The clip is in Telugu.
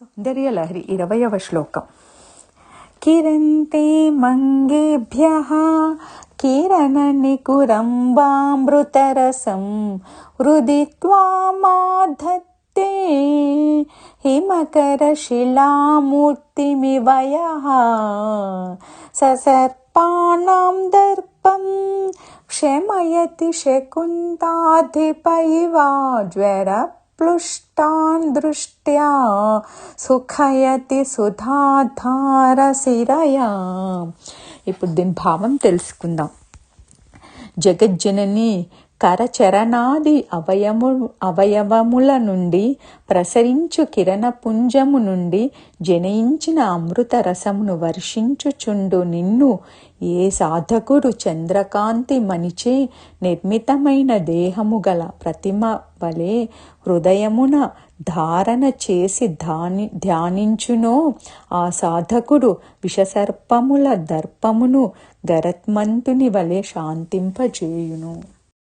सुन्दर्य इरवयव श्लोकम् किरन्ते मङ्गेभ्यः किरणनिकुरम्बामृतरसं हृदि त्वामाधत्ते हिमकरशिलामूर्तिमिवयः ससर्पाणां दर्पं क्षमयति शकुन्ताधिप इ ज्वर జ్వర దృష్ట్యా సుఖయతి సుధాధార శిరయా ఇప్పుడు దీని భావం తెలుసుకుందాం. జగజ్జనని కరచరణాది అవయము అవయవముల నుండి ప్రసరించు కిరణపుంజము నుండి జనయించిన అమృత రసమును వర్షించుచుండు నిన్ను ఏ సాధకుడు చంద్రకాంతి మణిచే నిర్మితమైన దేహము గల ప్రతిమ వలె హృదయమున ధారణ చేసి ధాని ధ్యానించునో ఆ సాధకుడు విషసర్పముల దర్పమును గరత్మంతుని వలె శాంతింపజేయును.